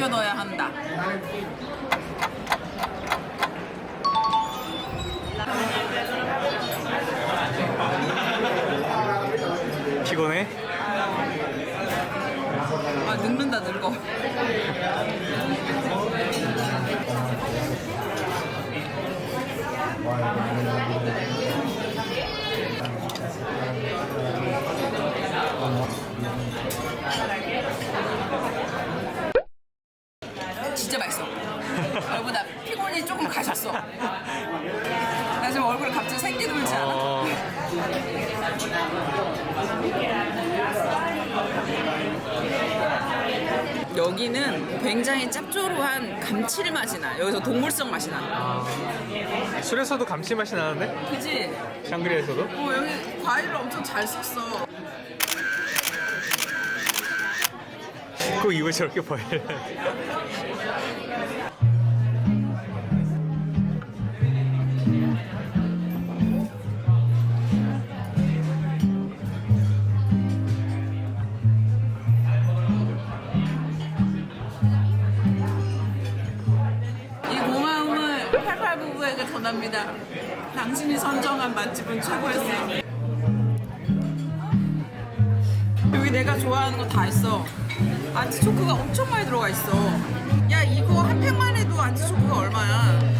아껴둬야 한다. 생기 돌지 않아? 어, 여기는 굉장히 짭조름한 감칠맛이 나. 여기서 동물성 맛이 나. 술에서도 감칠맛이 나는데? 그지? 샹그리에서도? 어, 여기 과일을 엄청 잘 썼어. 꼭 입을 저렇게 벌려 전합니다. 당신이 선정한 맛집은 최고였어요. 여기 내가 좋아하는 거 다 있어. 안티초크가 엄청 많이 들어가 있어. 야 이거 한 팩만 해도 안티초크가 얼마야?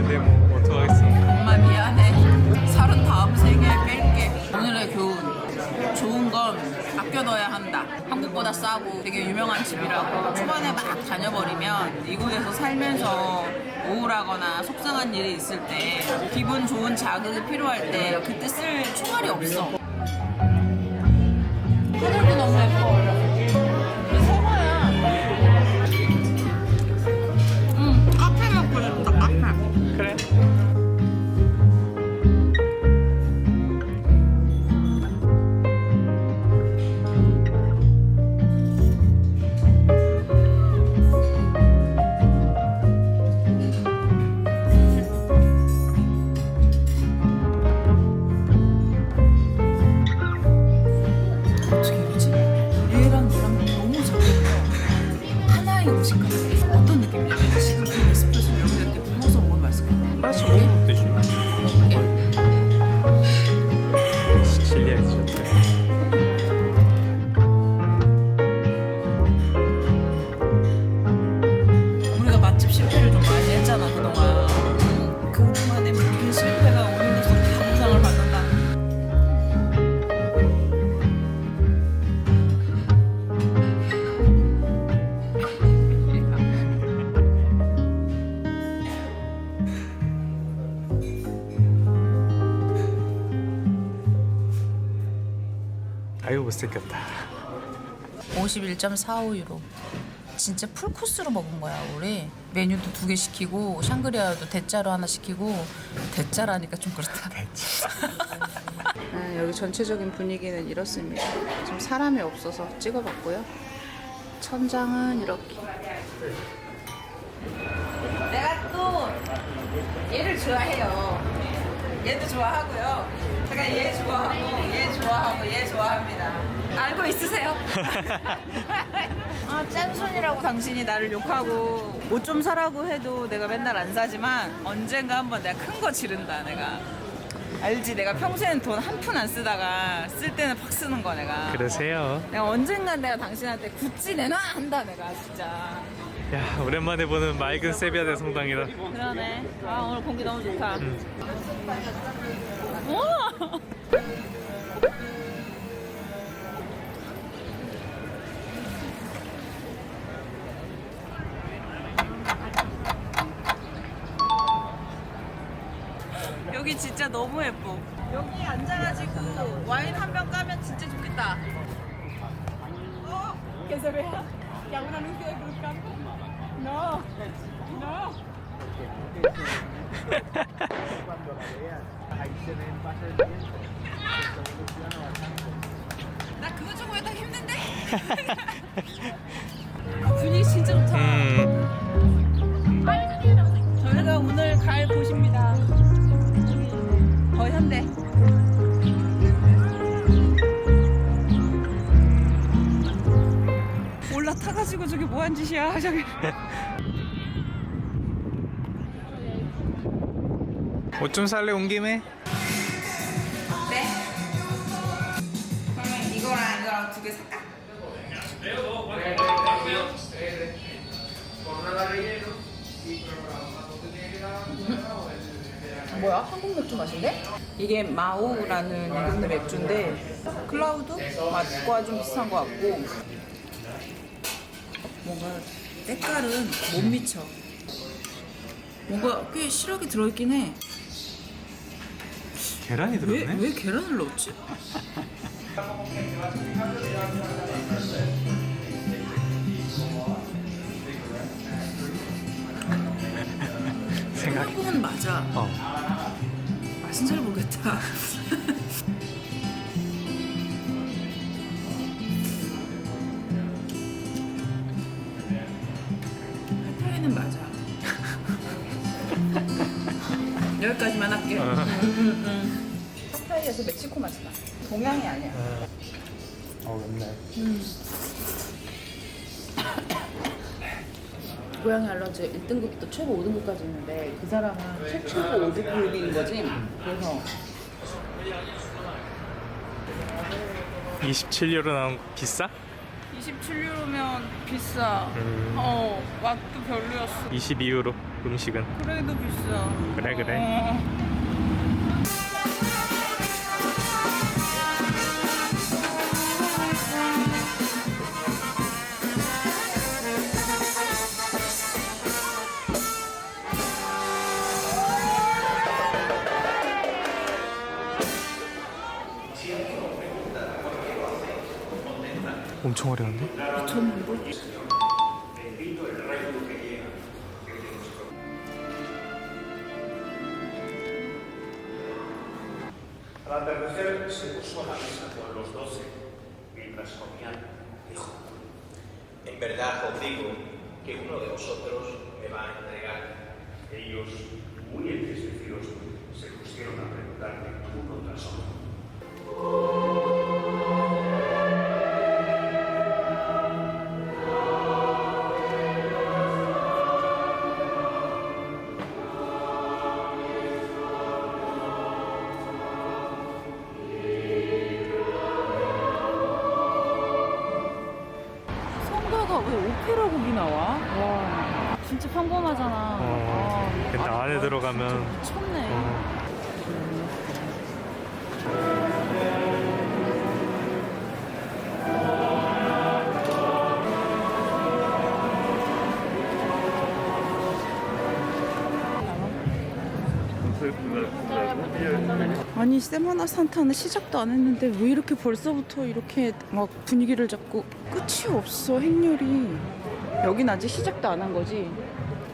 있는데 뭐 어떡하겠어 엄마 미안해. 살은 다음 생에 뺄게. 오늘의 교훈. 좋은 건 아껴둬야 한다. 한국보다 싸고 되게 유명한 집이라고 초반에 막 다녀버리면 이곳에서 살면서 우울하거나 속상한 일이 있을 때 기분 좋은 자극이 필요할 때 그때 쓸 총알이 없어. 생겼다. 51.45유로. 진짜 풀코스로 먹은 거야 우리. 메뉴도 두 개 시키고 샹그리아도 대짜로 하나 시키고 대짜라니까 좀 그렇다. 아, 여기 전체적인 분위기는 이렇습니다. 지금 사람이 없어서 찍어봤고요. 천장은 이렇게. 내가 또 얘를 좋아해요. 얘도 좋아하고요. 제가 얘 좋아하고 얘 좋아하고 얘 좋아합니다 알고 있으세요? 아 짠손이라고 당신이 나를 욕하고 옷 좀 사라고 해도 내가 맨날 안 사지만 언젠가 한번 내가 큰 거 지른다 내가. 알지? 내가 평소에는 돈한 푼 안 쓰다가 쓸 때는 팍 쓰는 거 내가. 그러세요. 내가 언젠간 내가 당신한테 구찌 내놔 한다 내가 진짜. 야 오랜만에 보는 맑은 세비야 대 성당이다. 그러네. 아 오늘 공기 너무 좋다. 우와 너무 예뻐 여기 앉아가지고 와인 한 병 까면 진짜 좋겠다 어? ¿Qué se vea? ¿Que hago un anuncio de Cruz Campo? No, no. cuando la veas, ahí se bastante. 나 그거 좀 하다 힘든데? 분위기 진짜 좋다. 올라타가지고 저기 뭐한 짓이야 저기. 옷좀 살래 온 김에? 네. 그러면 이거랑 이거랑 두 개 살까? 뭐야? 한국 맥주 맛인데? 이게 마오라는 이름의 맥주인데 클라우드 맛과 좀 비슷한 것 같고 뭔가 때깔은 못 미쳐 뭔가 꽤 실하게 들어있긴 해 계란이 왜, 들었네. 왜 계란을 넣었지? 생각. 한국은 맞아. 어. 맛은 잘 모르겠다. 핫타이에서 멕시코 맛이 나. 동양이 아니야. 어 맨날. 고양이 알러지 1등급부터 최고 5등급까지 있는데 그 사람은 최초고 5등급인 거지. 그래서 27유로 나온 거 비싸? 27유로면 비싸. 음. 어, 맛도 별로였어. 22유로 음식은. 그래도 비싸. 그래 그래. 어. 엄청 어려운데? 미쳤는데? Al atardecer se puso a la mesa con los doce. Mientras comían, dijo, En verdad os digo que uno de vosotros me va a entregar. Ellos, muy entristecidos, se pusieron a preguntarle uno tras otro. 왜 오페라 곡이 나와? 와, 진짜 평범하잖아. 어. 아, 근데 아, 안에 아, 들어가면. 미쳤네. 어. 아니 세마나 산타는 시작도 안 했는데 왜 이렇게 벌써부터 이렇게 막 분위기를 잡고 끝이 없어 행렬이. 여긴 아직 시작도 안 한 거지?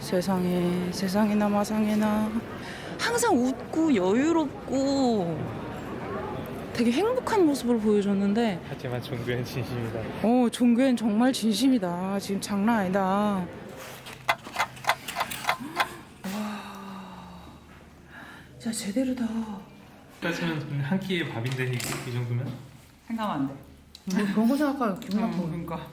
세상에 세상에나 마상에나. 항상 웃고 여유롭고 되게 행복한 모습을 보여줬는데. 하지만 종교는 진심이다. 어 종교엔 정말 진심이다. 지금 장난 아니다 진짜 제대로다 까지면 한 끼에 밥인데 이, 이 정도면? 생각하면 안 돼 뭐 그런 거 생각하면 기분 나빠. 그러니까.